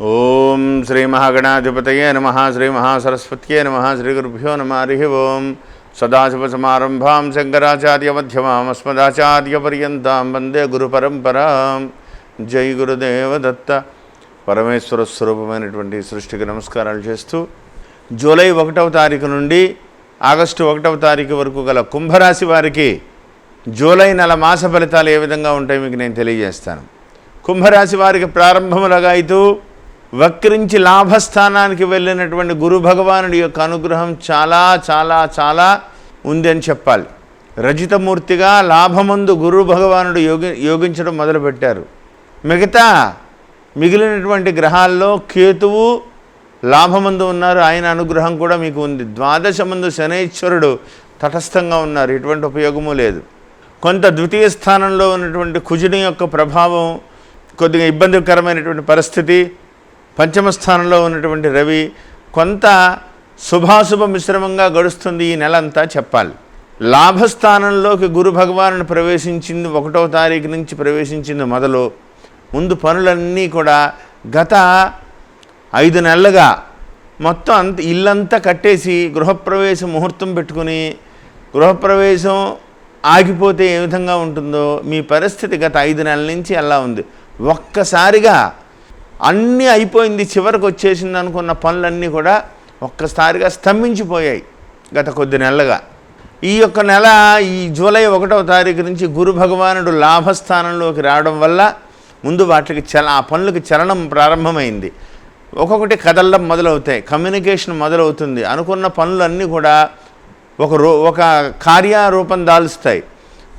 ఓం శ్రీ మహాగణాధిపతయే నమ శ్రీ మహాసరస్వత్యే నమ శ్రీ గురుభ్యో నమ హరి ఓం. సదాశివసమారంభాం శంకరాచార్యమధ్యమాం అస్మదాచార్యపర్యంతాం వందే గురు పరంపరాం జై గురుదేవదత్త. పరమేశ్వర స్వరూపమైనటువంటి సృష్టికి నమస్కారాలు చేస్తూ జూలై ఒకటవ తారీఖు నుండి ఆగస్టు ఒకటవ తారీఖు వరకు గల కుంభరాశి వారికి జూలై నెల మాస ఫలితాలు ఏ విధంగా ఉంటాయి మీకు నేను తెలియజేస్తాను. కుంభరాశి వారికి ప్రారంభములగా అయితే వక్రించి లాభస్థానానికి వెళ్ళినటువంటి గురు భగవానుడి యొక్క అనుగ్రహం చాలా చాలా చాలా ఉంది అని చెప్పాలి. రజితమూర్తిగా లాభమందు గురు భగవానుడు యోగి యోగించడం మొదలుపెట్టారు. మిగతా మిగిలినటువంటి గ్రహాల్లో కేతువు లాభమందు ఉన్నారు. ఆయన అనుగ్రహం కూడా మీకు ఉంది. ద్వాదశ ముందు శనైశ్వరుడు తటస్థంగా ఉన్నారు. ఎటువంటి ఉపయోగము లేదు. కొంత ద్వితీయ స్థానంలో ఉన్నటువంటి కుజుని యొక్క ప్రభావం కొద్దిగా ఇబ్బందికరమైనటువంటి పరిస్థితి. పంచమ స్థానంలో ఉన్నటువంటి రవి కొంత శుభాశుభ మిశ్రమంగా గడుస్తుంది ఈ నెల అంతా చెప్పాలి. లాభస్థానంలోకి గురు భగవాను ప్రవేశించింది ఒకటవ తారీఖు నుంచి ప్రవేశించింది మొదలు. ముందు పనులన్నీ కూడా గత ఐదు నెలలుగా మొత్తం అంత ఇల్లంతా కట్టేసి గృహప్రవేశ ముహూర్తం పెట్టుకుని గృహప్రవేశం ఆగిపోతే ఏ విధంగా ఉంటుందో మీ పరిస్థితి గత ఐదు నెలల నుంచి అలా ఉంది. ఒక్కసారిగా అన్నీ అయిపోయింది చివరికి వచ్చేసింది అనుకున్న పనులన్నీ కూడా ఒక్కసారిగా స్తంభించిపోయాయి గత కొద్ది నెలలుగా. ఈ యొక్క నెల ఈ జూలై ఒకటవ తారీఖు నుంచి గురు భగవానుడు లాభస్థానంలోకి రావడం వల్ల ముందు వాటికి చల ఆ పనులకి చలనం ప్రారంభమైంది. ఒక్కొక్కటి కదలడం మొదలవుతాయి కమ్యూనికేషన్ మొదలవుతుంది. అనుకున్న పనులన్నీ కూడా ఒక రో ఒక కార్యారూపం దాల్స్తాయి.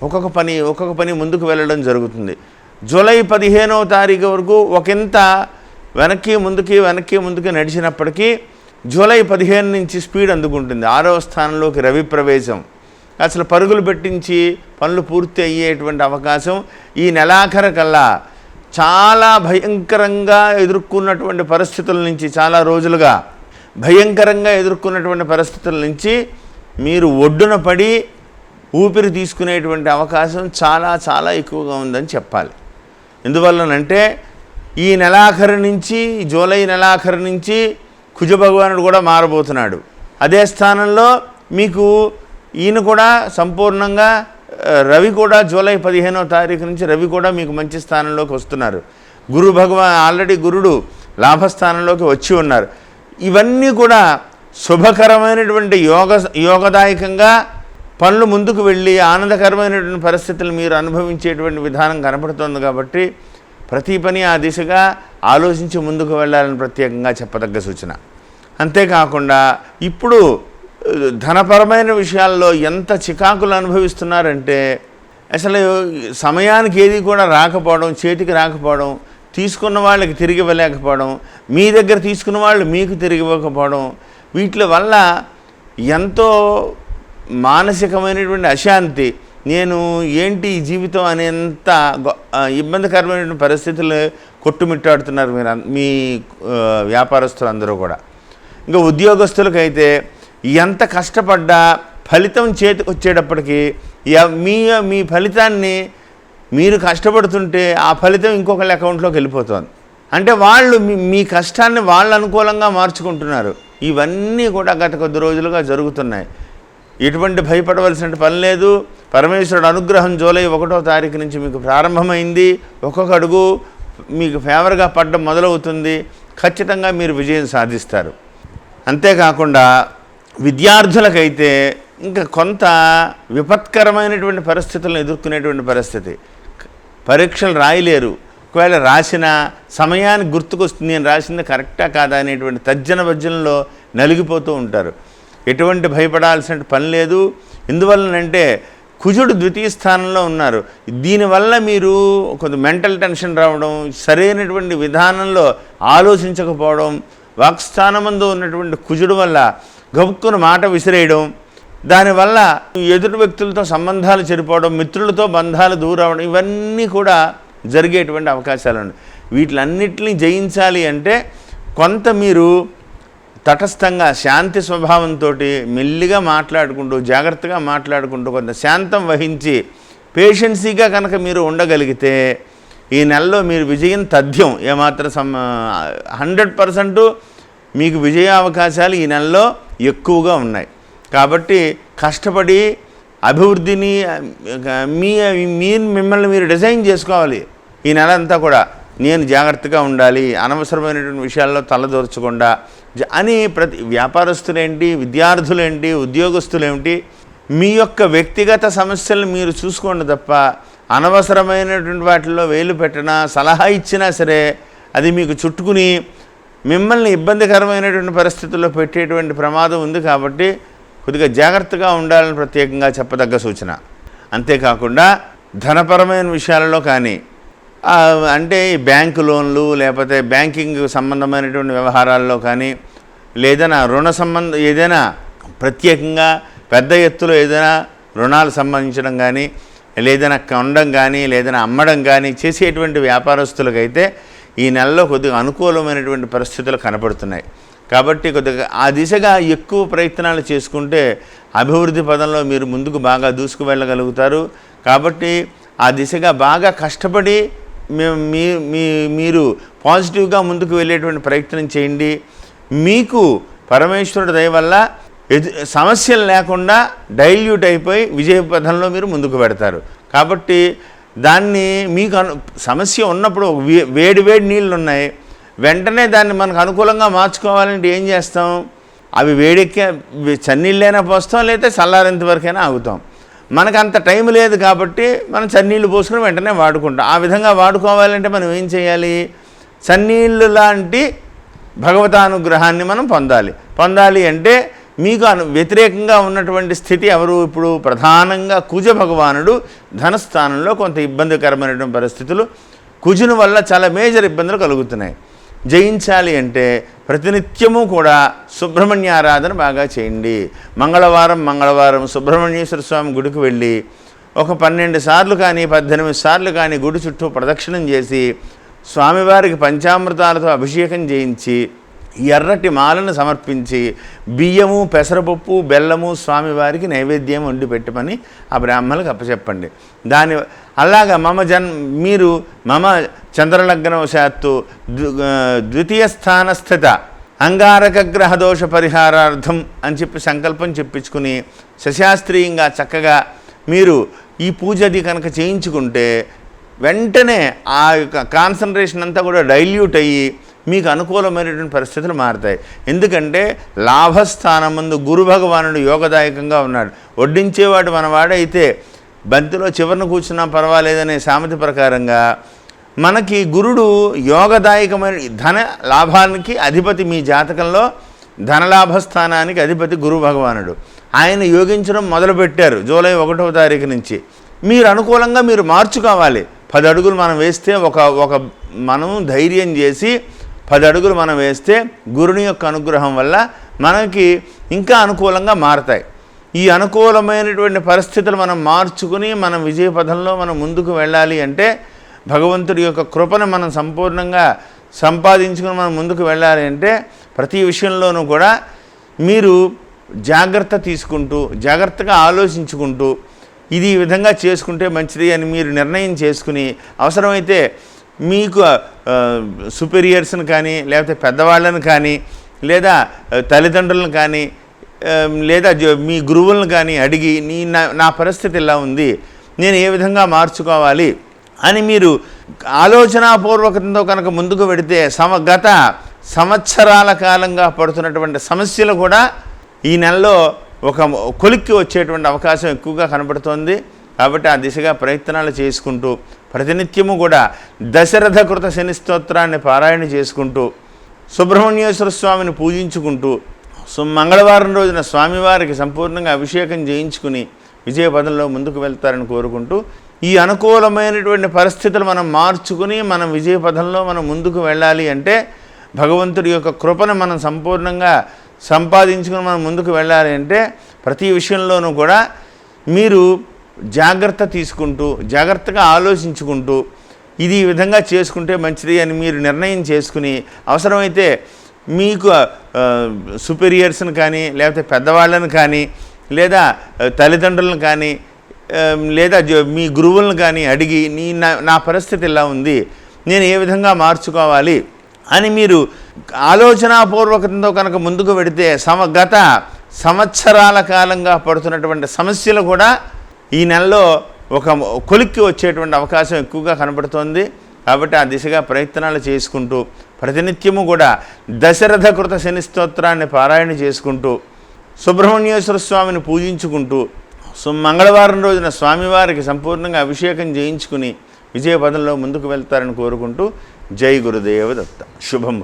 ఒక్కొక్క పని ఒక్కొక్క పని ముందుకు వెళ్ళడం జరుగుతుంది. జూలై పదిహేనవ తారీఖు వరకు ఒకంత వెనక్కి ముందుకి వెనక్కి ముందుకి నడిచినప్పటికీ జూలై పదిహేను నుంచి స్పీడ్ అందుకుంటుంది. ఆరవ స్థానంలోకి రవి ప్రవేశం. అసలు పరుగులు పెట్టించి పనులు పూర్తి అయ్యేటువంటి అవకాశం ఈ నెలాఖరు కల్లా చాలా భయంకరంగా ఎదుర్కొన్నటువంటి పరిస్థితుల నుంచి చాలా రోజులుగా భయంకరంగా ఎదుర్కొన్నటువంటి పరిస్థితుల నుంచి మీరు ఒడ్డున పడి ఊపిరి తీసుకునేటువంటి అవకాశం చాలా చాలా ఎక్కువగా ఉందని చెప్పాలి. ఎందువల్లనంటే ఈ నెలాఖరు నుంచి జూలై నెలాఖరు నుంచి కుజ భగవానుడు కూడా మారబోతున్నాడు. అదే స్థానంలో మీకు ఈయన కూడా సంపూర్ణంగా రవి కూడా జూలై పదిహేనో తారీఖు నుంచి రవి కూడా మీకు మంచి స్థానంలోకి వస్తున్నారు. గురు భగవాన్ ఆల్రెడీ గురుడు లాభస్థానంలోకి వచ్చి ఉన్నారు. ఇవన్నీ కూడా శుభకరమైనటువంటి యోగ యోగదాయకంగా పనులు ముందుకు వెళ్ళి ఆనందకరమైనటువంటి పరిస్థితులు మీరు అనుభవించేటువంటి విధానం కనపడుతుంది కాబట్టి ప్రతి పని ఆ దిశగా ఆలోచించి ముందుకు వెళ్ళాలని ప్రత్యేకంగా చెప్పదగ్గ సూచన. అంతేకాకుండా ఇప్పుడు ధనపరమైన విషయాల్లో ఎంత చికాకులు అనుభవిస్తున్నారంటే అసలు సమయానికి ఏది కూడా రాకపోవడం చేతికి రాకపోవడం తీసుకున్న వాళ్ళకి తిరిగి ఇవ్వలేకపోవడం మీ దగ్గర తీసుకున్న వాళ్ళు మీకు తిరిగి ఇవ్వకపోవడం వీటి వల్ల ఎంతో మానసికమైనటువంటి అశాంతి నేను ఏంటి ఈ జీవితం అనేంత గొ- ఇబ్బందికరమైనటువంటి పరిస్థితులు కొట్టుమిట్టాడుతున్నారు మీరు మీ వ్యాపారస్తులు అందరూ కూడా. ఇంకా ఉద్యోగస్తులకైతే ఎంత కష్టపడ్డా ఫలితం చేతికి వచ్చేటప్పటికి మీ మీ ఫలితాన్ని మీరు కష్టపడుతుంటే ఆ ఫలితం ఇంకొకళ్ళ అకౌంట్లోకి వెళ్ళిపోతుంది. అంటే వాళ్ళు మీ మీ కష్టాన్ని వాళ్ళు అనుకూలంగా మార్చుకుంటున్నారు. ఇవన్నీ కూడా గత కొద్ది రోజులుగా జరుగుతున్నాయి. ఎటువంటి భయపడవలసిన పని లేదు. పరమేశ్వరుడు అనుగ్రహం జూలై ఒకటో తారీఖు నుంచి మీకు ప్రారంభమైంది. ఒక్కొక్క అడుగు మీకు ఫేవర్గా పడ్డం మొదలవుతుంది. ఖచ్చితంగా మీరు విజయం సాధిస్తారు. అంతేకాకుండా విద్యార్థులకైతే ఇంకా కొంత విపత్కరమైనటువంటి పరిస్థితులను ఎదుర్కొనేటువంటి పరిస్థితి. పరీక్షలు రాయలేరు. ఒకవేళ రాసిన సమయానికి గుర్తుకొస్తుంది. నేను రాసింది కరెక్టా కాదా అనేటువంటి తర్జన భర్జనలో నలిగిపోతూ ఉంటారు. ఎటువంటి భయపడాల్సిన పని లేదు. ఎందువల్లనంటే కుజుడు ద్వితీయ స్థానంలో ఉన్నారు. దీనివల్ల మీరు కొంత మెంటల్ టెన్షన్ రావడం సరైనటువంటి విధానంలో ఆలోచించకపోవడం వాక్స్థానమందు ఉన్నటువంటి కుజుడు వల్ల గబుక్కున మాట విసిరేయడం దానివల్ల ఎదుటి వ్యక్తులతో సంబంధాలు చెడిపోవడం మిత్రులతో బంధాలు దూరవడం ఇవన్నీ కూడా జరిగేటువంటి అవకాశాలు ఉన్నాయి. వీటిలన్నింటినీ జయించాలి అంటే కొంత మీరు తటస్థంగా శాంతి స్వభావంతో మెల్లిగా మాట్లాడుకుంటూ జాగ్రత్తగా మాట్లాడుకుంటూ కొంత శాంతం వహించి పేషెన్సీగా కనుక మీరు ఉండగలిగితే ఈ నెలలో మీరు విజయం తథ్యం. ఏమాత్రం సమ్ హండ్రెడ్ పర్సెంట్ మీకు విజయ అవకాశాలు ఈ నెలలో ఎక్కువగా ఉన్నాయి. కాబట్టి కష్టపడి అభివృద్ధిని మీ మీరు మిమ్మల్ని మీరు డిజైన్ చేసుకోవాలి. ఈ నెల అంతా కూడా నేను జాగ్రత్తగా ఉండాలి అనవసరమైనటువంటి విషయాల్లో తలదూర్చకుండా జ- అని ప్రతి వ్యాపారస్తులేంటి విద్యార్థులేంటి ఉద్యోగస్తులేంటి మీ యొక్క వ్యక్తిగత సమస్యలను మీరు చూసుకోండి తప్ప అనవసరమైనటువంటి వాటిల్లో వేలు పెట్టినా సలహా ఇచ్చినా సరే అది మీకు చుట్టుకుని మిమ్మల్ని ఇబ్బందికరమైనటువంటి పరిస్థితుల్లో పెట్టేటువంటి ప్రమాదం ఉంది కాబట్టి కొద్దిగా జాగ్రత్తగా ఉండాలని ప్రత్యేకంగా చెప్పదగ్గ సూచన. అంతేకాకుండా ధనపరమైన విషయాలలో కానీ అంటే ఈ బ్యాంకు లోన్లు లేకపోతే బ్యాంకింగ్ సంబంధమైనటువంటి వ్యవహారాల్లో కానీ లేదైనా రుణ సంబంధ ఏదైనా ప్రత్యేకంగా పెద్ద ఎత్తులో ఏదైనా రుణాలు సంబంధించడం కానీ లేదైనా కొనడం కానీ లేదైనా అమ్మడం కానీ చేసేటువంటి వ్యాపారస్తులకైతే ఈ నెలలో కొద్దిగా అనుకూలమైనటువంటి పరిస్థితులు కనపడుతున్నాయి. కాబట్టి కొద్దిగా ఆ దిశగా ఎక్కువ ప్రయత్నాలు చేసుకుంటే అభివృద్ధి పదంలో మీరు ముందుకు బాగా దూసుకు వెళ్ళగలుగుతారు కాబట్టి ఆ దిశగా బాగా కష్టపడి మీ- మీ మీ- మీరు పాజిటివ్గా ముందుకు వెళ్ళేటువంటి ప్రయత్నం చేయండి. మీకు పరమేశ్వరుడు దయ వల్ల ఎదు సమస్యలు లేకుండా డైల్యూట్ అయిపోయి విజయ పథంలో మీరు ముందుకు పెడతారు. కాబట్టి దాన్ని మీకు అను సమస్య ఉన్నప్పుడు వే- వేడి వేడి నీళ్ళు ఉన్నాయి వెంటనే దాన్ని మనకు అనుకూలంగా మార్చుకోవాలంటే ఏం చేస్తాం? అవి వేడెక్కే చన్నీళ్ళైనా పోస్తాం లేదా చల్లారేంత వరకైనా ఆగుతాం. మనకు అంత టైం లేదు కాబట్టి మనం చన్నీళ్ళు పోసుకుని వెంటనే వాడుకుంటాం. ఆ విధంగా వాడుకోవాలంటే మనం ఏం చేయాలి? చన్నీళ్ళు లాంటి భగవతానుగ్రహాన్ని మనం పొందాలి. పొందాలి అంటే మీకు అను వ్యతిరేకంగా ఉన్నటువంటి స్థితి ఎవరు? ఇప్పుడు ప్రధానంగా కుజ భగవానుడు ధనస్థానంలో కొంత ఇబ్బందికరమైనటువంటి పరిస్థితులు. కుజుని వల్ల చాలా మేజర్ ఇబ్బందులు కలుగుతున్నాయి. జయించాలి అంటే ప్రతినిత్యము కూడా సుబ్రహ్మణ్య ఆరాధన బాగా చేయండి. మంగళవారం మంగళవారం సుబ్రహ్మణ్యేశ్వర స్వామి గుడికి వెళ్ళి ఒక పన్నెండు సార్లు కానీ పద్దెనిమిది సార్లు కానీ గుడి చుట్టూ ప్రదక్షిణం చేసి స్వామివారికి పంచామృతాలతో అభిషేకం చేయించి ఎర్రటి మాలను సమర్పించి బియ్యము పెసరపప్పు బెల్లము స్వామివారికి నైవేద్యం వండి పెట్టమని ఆ బ్రాహ్మణులకు అప్పచెప్పండి. దాని అలాగా మమ జన్ మీరు మమ చంద్రలగ్నవశాత్తు ద్వి- ఆ, ద్వితీయ స్థానస్థిత అంగారక గ్రహ దోష పరిహారార్థం అని చెప్పి సంకల్పం చెప్పించుకుని శశాస్త్రీయంగా చక్కగా మీరు ఈ పూజది కనుక చేయించుకుంటే వెంటనే ఆ యొక్క కాన్సన్ట్రేషన్ అంతా కూడా డైల్యూట్ అయ్యి మీకు అనుకూలమైనటువంటి పరిస్థితులు మారుతాయి. ఎందుకంటే లాభస్థానం ముందు గురు భగవానుడు యోగదాయకంగా ఉన్నాడు. వడ్డించేవాడు మనవాడైతే బంతిలో చివరిన కూర్చున్నా పర్వాలేదనే సామెత ప్రకారంగా మనకి గురుడు యోగదాయకమైన ధన లాభానికి అధిపతి మీ జాతకంలో ధనలాభస్థానానికి అధిపతి గురు భగవానుడు. ఆయన యోగించడం మొదలుపెట్టారు జూలై ఒకటవ తారీఖు నుంచి. మీరు అనుకూలంగా మీరు మార్చుకోవాలి పది అడుగులు మనం వేస్తే ఒక ఒక మనం ధైర్యం చేసి పది అడుగులు మనం వేస్తే గురుని యొక్క అనుగ్రహం వల్ల మనకి ఇంకా అనుకూలంగా మారతాయి. ఈ అనుకూలమైనటువంటి పరిస్థితులు మనం మార్చుకుని మనం విజయ పథంలో మనం ముందుకు వెళ్ళాలి అంటే భగవంతుడి యొక్క కృపను మనం సంపూర్ణంగా సంపాదించుకుని మనం ముందుకు వెళ్ళాలి అంటే ప్రతి విషయంలోనూ కూడా మీరు జాగ్రత్త తీసుకుంటూ జాగ్రత్తగా ఆలోచించుకుంటూ ఇది ఈ విధంగా చేసుకుంటే మంచిది అని మీరు నిర్ణయం చేసుకుని అవసరమైతే మీకు సుపీరియర్స్ని కానీ లేకపోతే పెద్దవాళ్ళని కానీ లేదా తల్లిదండ్రులను కానీ లేదా మీ గురువులను కానీ అడిగి నీ నా నా పరిస్థితి ఇలా ఉంది? నేను ఏ విధంగా మార్చుకోవాలి? అని మీరు ఆలోచనాపూర్వకంతో కనుక ముందుకు వెడితే సమ గత సంవత్సరాల కాలంగా పడుతున్నటువంటి సమస్యలు కూడా ఈ నెలలో ఒక కొలిక్కి వచ్చేటువంటి అవకాశం ఎక్కువగా కనపడుతోంది కాబట్టి ఆ దిశగా ప్రయత్నాలు చేసుకుంటూ ప్రతినిత్యము కూడా దశరథ కృత శని స్తోత్రాన్ని పారాయణ చేసుకుంటూ సుబ్రహ్మణ్యేశ్వర స్వామిని పూజించుకుంటూ సో మంగళవారం రోజున స్వామివారికి సంపూర్ణంగా అభిషేకం చేయించుకుని విజయపదంలో ముందుకు వెళ్తారని కోరుకుంటూ ఈ అనుకూలమైనటువంటి పరిస్థితులు మనం మార్చుకుని మనం విజయపథంలో మనం ముందుకు వెళ్ళాలి అంటే భగవంతుడి యొక్క కృపను మనం సంపూర్ణంగా సంపాదించుకుని మనం ముందుకు వెళ్ళాలి అంటే ప్రతి విషయంలోనూ కూడా మీరు జాగ్రత్త తీసుకుంటూ జాగ్రత్తగా ఆలోచించుకుంటూ ఇది ఈ విధంగా చేసుకుంటే మంచిది అని మీరు నిర్ణయం చేసుకుని అవసరమైతే మీకు సుపీరియర్స్ని కానీ లేకపోతే పెద్దవాళ్ళని కానీ లేదా తల్లిదండ్రులను కానీ లేదా మీ గురువులను కానీ అడిగి నీ నా నా పరిస్థితి ఇలా ఉంది నేను ఏ విధంగా మార్చుకోవాలి అని మీరు ఆలోచనాపూర్వకంతో కనుక ముందుకు వెడితే సమ గత సంవత్సరాల కాలంగా పడుతున్నటువంటి సమస్యలు కూడా ఈ నెలలో ఒక కొలిక్కి వచ్చేటువంటి అవకాశం ఎక్కువగా కనబడుతోంది. కాబట్టి ఆ దిశగా ప్రయత్నాలు చేసుకుంటూ ప్రతినిత్యము కూడా దశరథ కృత శని స్తోత్రాన్ని పారాయణ చేసుకుంటూ సుబ్రహ్మణ్యేశ్వర స్వామిని పూజించుకుంటూ సో మంగళవారం రోజున స్వామివారికి సంపూర్ణంగా అభిషేకం చేయించుకుని విజయపదంలో ముందుకు వెళ్తారని కోరుకుంటూ జై గురుదేవ దత్త. శుభం